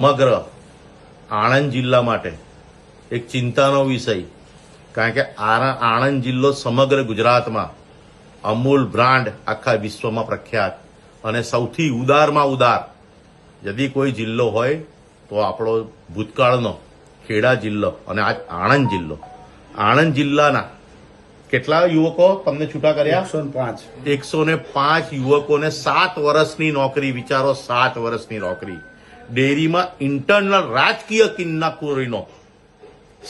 સમગ્ર આણંદ જિલ્લા માટે એક ચિંતાનો વિષય. કારણ કે આણંદ જિલ્લો સમગ્ર ગુજરાતમાં અમૂલ બ્રાન્ડ આખા વિશ્વમાં પ્રખ્યાત અને સૌથી ઉદારમાં ઉદાર. यदि કોઈ જિલ્લો હોય તો આપણો ભૂતકાળનો ખેડા જિલ્લો અને આજ આણંદ જિલ્લો. આણંદ જિલ્લાના કેટલા યુવકો તમને છૂટા કર્યા? એકસો પાંચ. એકસો ને પાંચ યુવકોને સાત વર્ષની નોકરી વિચારો સાત વર્ષની નોકરી. ડેરીમાં ઇન્ટરનલ રાજકીય કિન્નાખોરીનો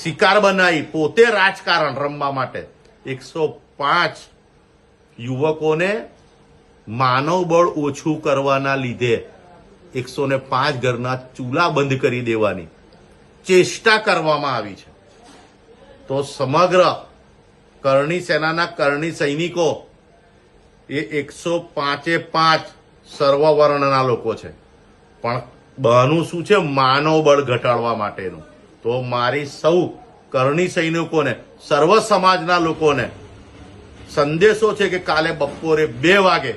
શિકાર બનાવી પોતે રાજકારણ રમવા માટે એકસો પાંચ યુવકોને માનવ બળ ઓછું કરવાના લીધે એકસો ને પાંચ ઘરના ચૂલા બંધ કરી દેવાની ચેષ્ટા કરવામાં આવી છે. તો સમગ્ર કરણી સેનાના કરણી સૈનિકો એ એકસો પાંચે પાંચ સર્વવર્ણના લોકો છે. પણ બહાનું શું છે? માનવ બળ ઘટાડવા માટેનું. તો મારી સૌ કરણી સૈનિકોને, સર્વ સમાજના લોકોને સંદેશો છે કે કાલે બપોરે બે વાગે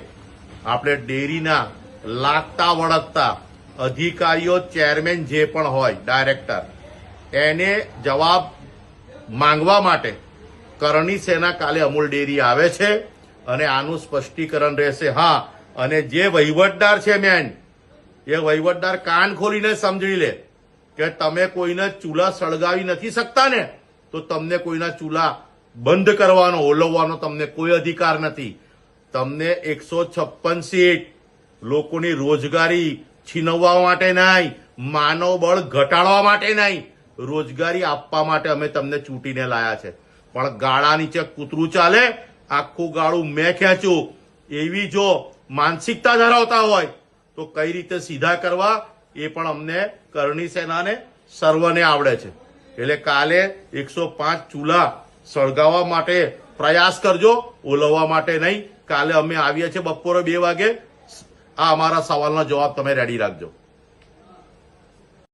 આપણે ડેરીના લાગતા વળગતા અધિકારીઓ, ચેરમેન જે પણ હોય, ડાયરેક્ટર, એને જવાબ માંગવા માટે કરણી સેના કાલે અમૂલ ડેરી આવે છે અને આનું સ્પષ્ટીકરણ રહેશે. હા, અને જે વહીવટદાર છે મેન એ વહીવટદાર કાન ખોલીને સમજી લે કે તમે કોઈને ચૂલા સળગાવી નથી શકતા ને તો તમને કોઈના ચૂલા બંધ કરવાનો, ઓલવવાનો તમને કોઈ અધિકાર નથી. તમને એકસો છપ્પન સીટ લોકોની રોજગારી છીનવવા માટે નહીં, માનવ બળ ઘટાડવા માટે નહીં, રોજગારી આપવા માટે અમે તમને ચૂંટીને લાયા છે. પણ ગાળા નીચે કૂતરું ચાલે, આખું ગાળું મેં ખેંચ્યું. એવી જો માનસિકતા ધરાવતા હોય તો કઈ રીતે સીધા કરવા એ પણ અમને કરણી સેનાને સર્વને આવડે છે. એટલે કાલે એકસો પાંચ ચૂલા સળગાવવા માટે પ્રયાસ કરજો, ઓલવવા માટે નહીં. કાલે અમે આવીએ છીએ બપોરે બે વાગે. આ અમારા સવાલનો જવાબ તમે રેડી રાખજો.